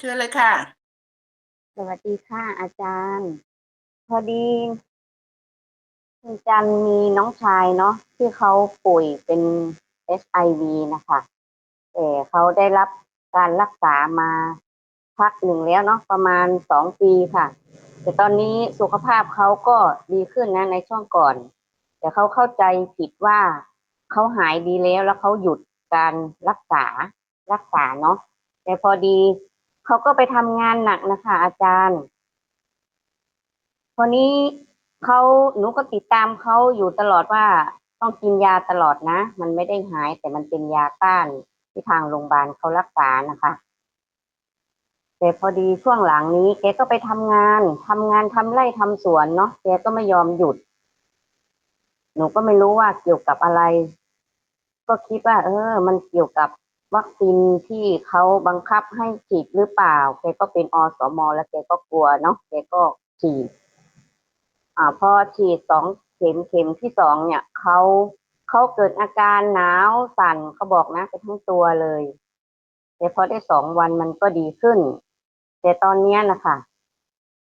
เชิญเลยค่ะ สวัสดีค่ะ อาจารย์ พอดีคุณจันมีน้องชายเนาะที่เขาป่วยเป็น HIV นะคะแต่เขาได้รับการรักษามาพักหนึ่งแล้วเนาะประมาณสองปีค่ะ แต่ตอนนี้สุขภาพเขาก็ดีขึ้นนะในช่วงก่อน แต่เขาเข้าใจผิดว่าเขาหายดีแล้วแล้วเขาหยุดการรักษารักษาเนาะแต่พอดี เขาก็ไปทำงานหนักนะคะ อาจารย์พอนี้เขาหนูก็ติดตามเขาอยู่ตลอดว่าต้องกินยาตลอดนะ มันไม่ได้หายแต่มันเป็นยาต้านที่ทางโรงพยาบาลเขารักษานะคะแต่พอดีช่วงหลังนี้แกก็ไปทำงานทำงานทำไร่ทำสวนเนาะแกก็ไม่ยอมหยุด หนูก็ไม่รู้ว่าเกี่ยวกับอะไร ก็คิดว่า เออ มันเกี่ยวกับ วัคซีนที่เขาบังคับให้ฉีดหรือเปล่า แกก็เป็นอสม แล้วแกก็กลัวเนาะ แกก็ฉีด อ่า พอฉีดสองเข็มเข็มที่สองเนี่ยเขาเขาเกิดอาการหนาวสั่นเขาบอกนะไปทั้งตัวเลย แต่พอได้สองวันมันก็ดีขึ้น แต่ตอนนี้นะคะ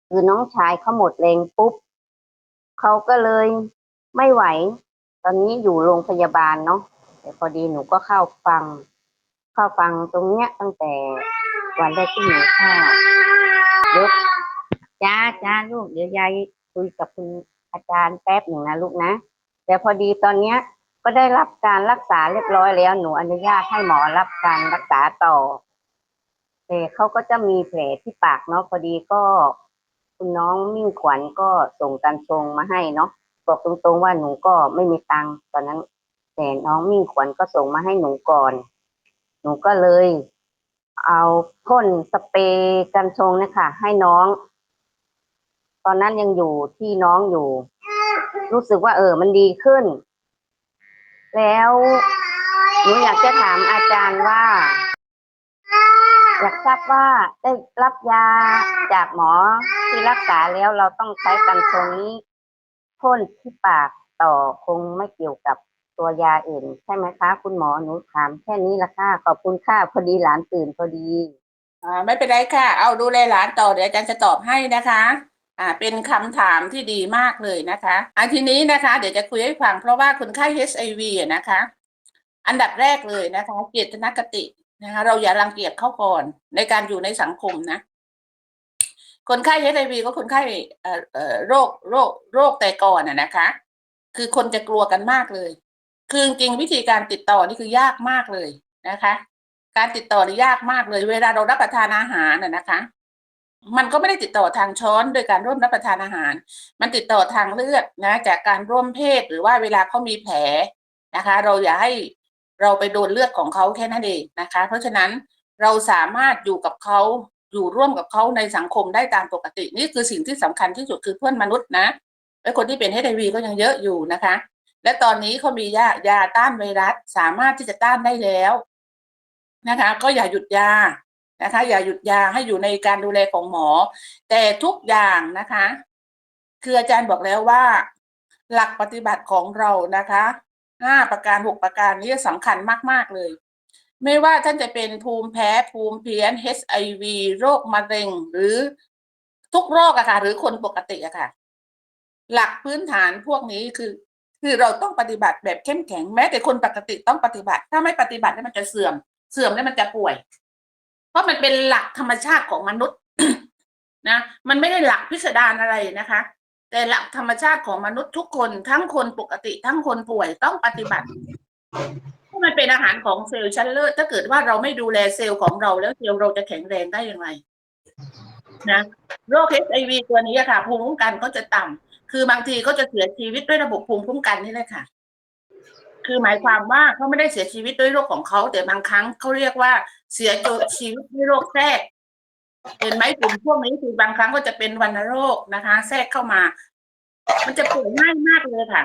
คือน้องชายเขาหมดแรงปุ๊บเขาก็เลยไม่ไหว ตอนนี้อยู่โรงพยาบาลเนาะแต่พอดีหนูก็เข้าฟัง เข้าฟังตรงเนี้ยตั้งแต่วันแรกที่หนูเข้าเดี๋ยวจ้าจ้าลูกเดี๋ยวยายคุยกับคุณอาจารย์แป๊บหนึ่งนะลูกนะแต่พอดีตอนเนี้ยก็ได้รับการรักษาเรียบร้อยแล้วหนูอนุญาตให้หมอรับการรักษาต่อแต่เขาก็จะมีแผลที่ปากเนาะพอดีก็คุณน้องมิ่งขวัญก็ส่งการทรงมาให้เนาะบอกตรงๆว่าหนูก็ไม่มีตังค์ตอนนั้น แต่น้องมิ่งขวัญก็ส่งมาให้หนูก่อน นูก็เลย เอาพ่นสเปรย์กันชงนะคะให้น้อง ตอนนั้นยังอยู่ที่น้องอยู่ รู้สึกว่าเออ มันดีขึ้น แล้วหนูอยากจะถามอาจารย์ว่า อยากทราบว่าได้รับยาจากหมอที่รักษาแล้วเราต้องใช้กันชงนี้พ่นที่ปากต่อคงไม่เกี่ยวกับ ตัวยาอื่น ใช่ไหมคะ คุณหมอหนูถามแค่นี้ละค่ะ ขอบคุณค่ะพอดีหลานตื่นพอดีอ่าไม่เป็นไรค่ะ เอาดูแลหลานต่อเดี๋ยวอาจารย์จะตอบให้นะคะอ่าเป็นคำถามที่ดีมากเลยนะคะอันทีนี้นะคะ เดี๋ยวจะคุยให้ฟังเพราะว่าคนไข้ HIV นะคะ อันดับแรกเลยนะคะเกียรตินคตินะคะ เราอย่ารังเกียจเข้าก่อนในการอยู่ในสังคมนะ คนไข้ HIV ก็คนไข้เอ่อโรคโรคโรคแต่ก่อนอะนะคะ คือคนจะกลัวกันมากเลย คือจริงวิธีการติดต่อนี่คือยากมากเลยนะคะ การติดต่อนี่ยากมากเลย เวลาเรารับประทานอาหารน่ะนะคะ มันก็ไม่ได้ติดต่อทางช้อนโดยการร่วมรับประทานอาหาร มันติดต่อทางเลือดนะ จากการร่วมเพศหรือว่าเวลาเขามีแผลนะคะ เราอย่าให้เราไปโดนเลือดของเขาแค่นั้นเองนะคะ เพราะฉะนั้นเราสามารถอยู่กับเขาอยู่ร่วมกับเขาในสังคมได้ตามปกติ นี่คือสิ่งที่สำคัญที่สุดคือเพื่อนมนุษย์นะและคนที่เป็น HIV ก็ยังเยอะอยู่นะคะ และตอนนี้เขามียายาต้านไวรัสสามารถที่จะต้านได้แล้วนะคะ ก็อย่าหยุดยานะคะ อย่าหยุดยาให้อยู่ในการดูแลของหมอ แต่ทุกอย่างนะคะ คืออาจารย์บอกแล้วว่า หลักปฏิบัติของเรานะคะห้าประการหกประการนี้สำคัญมาก ๆ เลย ไม่ว่าท่านจะเป็นภูมิแพ้ภูมิเพี้ยน HIV โรคมะเร็งหรือทุกโรคอะค่ะหรือคนปกติอะค่ะ หลักพื้นฐานพวกนี้คือ คือเราต้องปฏิบัติแบบเข้มแข็งแม้แต่คนปกติต้องปฏิบัติ ถ้าไม่ปฏิบัติเนี่ยมันจะเสื่อม เสื่อมแล้วมันจะป่วย เพราะมันเป็นหลักธรรมชาติของมนุษย์นะมันไม่ได้หลักพิสดารอะไรนะคะ แต่หลักธรรมชาติของมนุษย์ทุกคนทั้งคนปกติ ทั้งคนป่วยต้องปฏิบัติเพราะมันเป็นอาหารของเซลล์ชั้นเลิศถ้าเกิดว่าเราไม่ดูแลเซลล์ของเราแล้วเซลล์เราจะแข็งแรงได้อย่างไรนะโรค HIV ตัวนี้ค่ะภูมิคุ้มกันก็จะต่ำ คือบางทีก็จะเสียชีวิตด้วยระบบภูมิคุ้มกันนี่แหละค่ะ คือหมายความว่าเขาไม่ได้เสียชีวิตด้วยโรคของเขาแต่บางครั้งเขาเรียกว่าเสียชีวิตด้วยโรคแทรกเห็นไหมกลุ่มพวกนี้คือบางครั้งก็จะเป็นวัณโรคนะคะ แทรกเข้ามา มันจะป่วยง่ายมากเลยค่ะ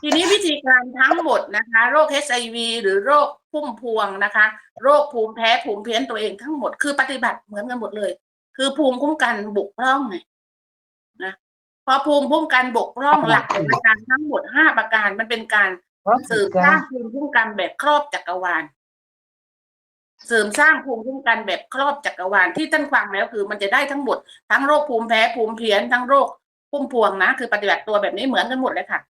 ทีนี้วิธีการทั้งหมดนะคะ โรค HIV หรือโรคพุ่มพวงนะคะ โรคภูมิแพ้ภูมิเพี้ยนตัวเองทั้งหมดคือปฏิบัติเหมือนกันหมดเลย คือภูมิคุ้มกันบุกพร่องไงนะ พอภูมิคุ้มกันบกพร่องหลักประการทั้งหมดห้าประการมันเป็นการเสริมสร้างภูมิคุ้มกันแบบครอบจักรวาล เสริมสร้างภูมิคุ้มกันแบบครอบจักรวาลที่ท่านฟังแล้วคือ มันจะได้ทั้งหมดทั้งโรคภูมิแพ้ภูมิเพี้ยนทั้งโรคพุ่มพวงนะคือปฏิบัติตัวแบบนี้เหมือนกันหมดเลยค่ะ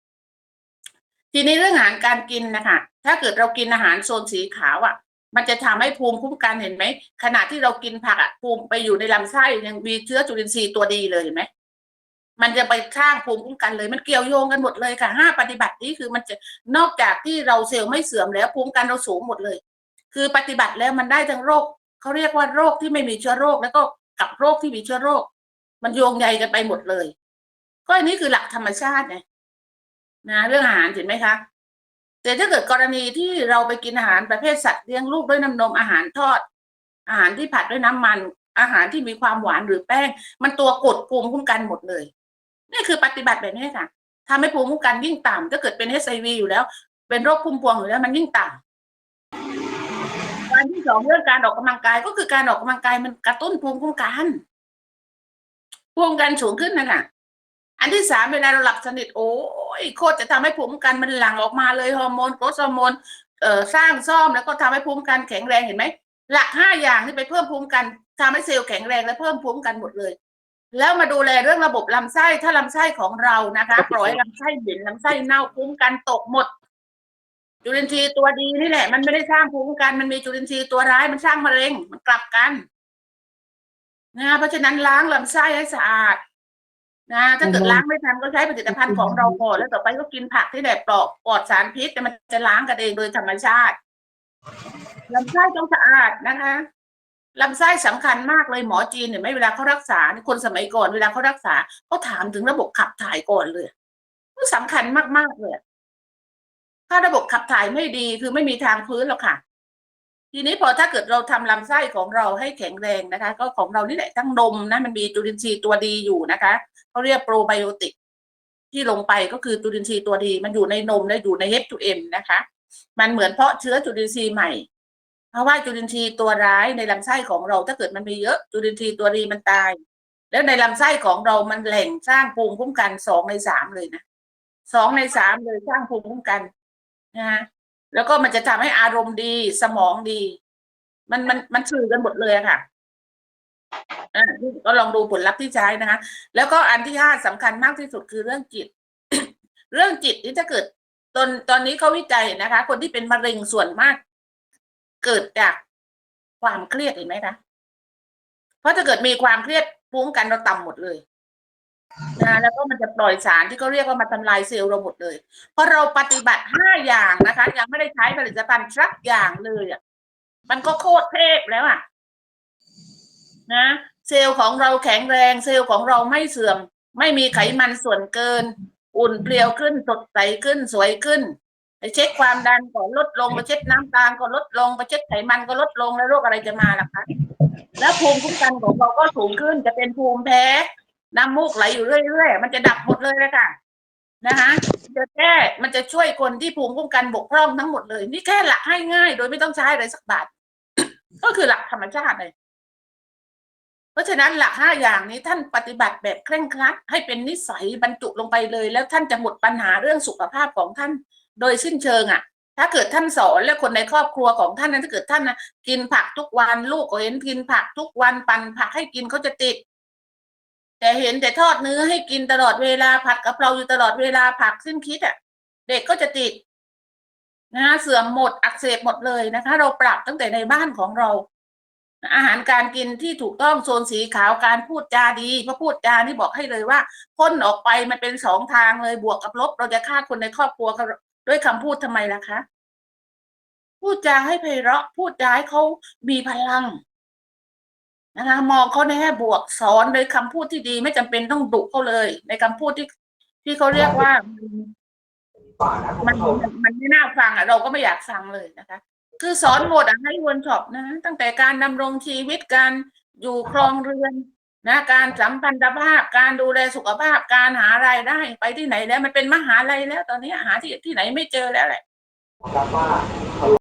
ทีนี้เรื่องอาหารการกินนะคะถ้าเกิดเรากินอาหารโซนสีขาวอะ มันจะทำให้ภูมิคุ้มกันเห็นไหมขณะที่เรากินผักอะภูมิไปอยู่ในลำไส้ยังมีเชื้อจุลินทรีย์ตัวดีเลยเห็นไหม มันจะไปสร้างภูมิคุ้มกันเลย มันเกี่ยวโยงกันหมดเลยค่ะห้าปฏิบัตินี้คือมันจะนอกจากที่เราเซลล์ไม่เสื่อมแล้วภูมิคุ้มกันเราสูงหมดเลย คือปฏิบัติแล้วมันได้ทั้งโรคเขาเรียกว่าโรคที่ไม่มีเชื้อโรคแล้วก็กับโรคที่มีเชื้อโรค มันโยงใยกันไปหมดเลย ก็อันนี้คือหลักธรรมชาติไงนะเรื่องอาหารเห็นไหมคะแต่ถ้าเกิดกรณีที่เราไปกินอาหารประเภทสัตว์เลี้ยงลูกด้วยน้ำนมอาหารทอด อาหารที่ผัดด้วยน้ำมัน อาหารที่มีความหวานหรือแป้ง มันตัวกดภูมิคุ้มกันหมดเลย นี่คือปฏิบัติแบบนี้ค่ะทำให้ภูมิคุ้มกันยิ่งต่ำถ้าเกิดเป็น HIV อยู่แล้ว เป็นโรคพุ่มพวงอยู่แล้วมันยิ่งต่ำการที่สองเรื่องการออกกำลังกายก็คือการออกกำลังกายมันกระตุ้นภูมิคุ้มกันภูมิคุ้มกันสูงขึ้นนั่นแหละอันที่สามเวลาเราหลับสนิทโอ้ยโคตรจะทำให้ภูมิคุ้มกันมันหลั่งออกมาเลยฮอร์โมนโกรทฮอร์โมนเอ่อสร้างซ่อมแล้วก็ทำให้ภูมิคุ้มกันแข็งแรงเห็นไหมหลักห้าอย่างที่ไปเพิ่มภูมิคุ้มกันทำให้เซลล์แข็งแรงและเพิ่มภูมิคุ้มกันหมดเลย แล้วมาดูแลเรื่องระบบลำไส้ถ้าลำไส้ของเรานะคะปล่อยให้ลำไส้เหม็นลำไส้เน่าภูมิคุ้มกันตกหมด จุลินทรีย์ตัวดีนี่แหละ มันไม่ได้สร้างภูมิคุ้มกันมันมีจุลินทรีย์ตัวร้ายมันสร้างมะเร็งมันกลับกันนะเพราะฉะนั้นล้างลำไส้ให้สะอาดนะถ้าเกิดล้างไม่ทันก็ใช้ผลิตภัณฑ์ของเราก่อนแล้วต่อไปก็กินผักที่แบบปลอกปลอดสารพิษแต่มันจะล้างกันเองโดยธรรมชาติลำไส้ต้องสะอาดนะคะ ลำไส้สำคัญมากเลยหมอจีนเห็นไหมเวลาเขารักษาคนสมัยก่อนเวลาเขารักษาเขาถามถึงระบบขับถ่ายก่อนเลยมันสำคัญมากๆเลยถ้าระบบขับถ่ายไม่ดีคือไม่มีทางพื้นหรอกค่ะ ทีนี้พอถ้าเกิดเราทำลำไส้ของเราให้แข็งแรงนะคะ ก็ของเรานี่แหละทั้งนมนะมันมีจุลินทรีย์ตัวดีอยู่นะคะเขาเรียกโปรไบโอติกที่ลงไปก็คือจุลินทรีย์ตัวดี มันอยู่ในนมและอยู่ใน H2M นะคะ มันเหมือนเพาะเชื้อจุลินทรีย์ใหม่ เพราะว่าจุลินทรีย์ตัวร้ายในลำไส้ของเราถ้าเกิดมันมีเยอะจุลินทรีย์ตัวดีมันตาย แล้วในลำไส้ของเรามันแหล่งสร้างภูมิคุ้มกันสองในสามเลยนะสองในสามเลยสร้างภูมิคุ้มกันนะฮะแล้วก็มันจะทำให้อารมณ์ดีสมองดี มันมันมันสื่อกันหมดเลยค่ะอ่าก็ลองดูผลลัพธ์ที่ใช้นะคะ แล้วก็อันที่ห้าสำคัญมากที่สุดคือเรื่องจิต เรื่องจิตที่ถ้าเกิดตอนตอนนี้เขาวิจัยนะคะ คนที่เป็นมะเร็งส่วนมาก เกิดจากความเครียดเห็นไหมคะ เพราะถ้าเกิดมีความเครียดภูมิคุ้มกันเราต่ำหมดเลยนะแล้วก็มันจะปล่อยสารที่เขาเรียกว่ามาทำลายเซลล์เราหมดเลย เพราะเราปฏิบัติห้าอย่างนะคะ ยังไม่ได้ใช้ผลิตภัณฑ์สักอย่างเลยอะมันก็โคตรเทพแล้วอะ นะ เซลล์ของเราแข็งแรง เซลล์ของเราไม่เสื่อม ไม่มีไขมันส่วนเกิน อุ่นเปลี่ยวขึ้นสดใสขึ้นสวยขึ้น ไปเช็คความดันก็ลดลงไปเช็คน้ำตาลก็ลดลงไปเช็คไขมันก็ลดลงแล้วโรคอะไรจะมาล่ะคะ แล้วภูมิคุ้มกันของเราก็สูงขึ้นจะเป็นภูมิแพ้น้ำมูกไหลอยู่เรื่อยๆมันจะดับหมดเลยเลยค่ะนะคะจะแก้มันจะช่วยคนที่ภูมิคุ้มกันบกพร่องทั้งหมดเลย นี่แค่หลักให้ง่ายโดยไม่ต้องใช้อะไรสักบาท ก็คือหลักธรรมชาติเลย เพราะฉะนั้นหลักห้าอย่างนี้ท่านปฏิบัติแบบเคร่งครัดให้เป็นนิสัยบรรจุลงไปเลย แล้วท่านจะหมดปัญหาเรื่องสุขภาพของท่าน โดยสิ้นเชิงอะ ถ้าเกิดท่านสอนและคนในครอบครัวของท่านนั้นถ้าเกิดท่านนะกินผักทุกวันลูกก็เห็นกินผักทุกวันปั่นผักให้กินเขาจะติด แต่เห็นแต่ทอดเนื้อให้กินตลอดเวลาผัดกะเพราอยู่ตลอดเวลาผักสิ้นคิดอะ เด็กก็จะติดนะคะเสื่อมหมดอักเสบหมดเลยนะคะ เราปรับตั้งแต่ในบ้านของเรา อาหารการกินที่ถูกต้องโซนสีขาวการพูดจาดีเพราะพูดจานี่บอกให้เลยว่าพ้นออกไปมันเป็นสองทางเลยบวกกับลบ เราจะฆ่าคนในครอบครัว ด้วยคำพูดทำไมล่ะคะ พูดจาให้ไพเราะ พูดจาให้เขามีพลังนะคะมองเขาในแง่บวกสอนโดยคำพูดที่ดีไม่จำเป็นต้องดุเขาเลย ในคำพูดที่ที่เขาเรียกว่ามันมันไม่น่าฟังอะเราก็ไม่อยากฟังเลยนะคะ คือสอนหมดอะให้วนช็อปนะ ตั้งแต่การดำรงชีวิตการอยู่ครองเรือน นะการสัมพันธภาพการดูแลสุขภาพการหารายได้ไปที่ไหนแล้ว มันเป็นมหาลัยแล้ว ตอนนี้หาที่ที่ไหนไม่เจอแล้วแหละ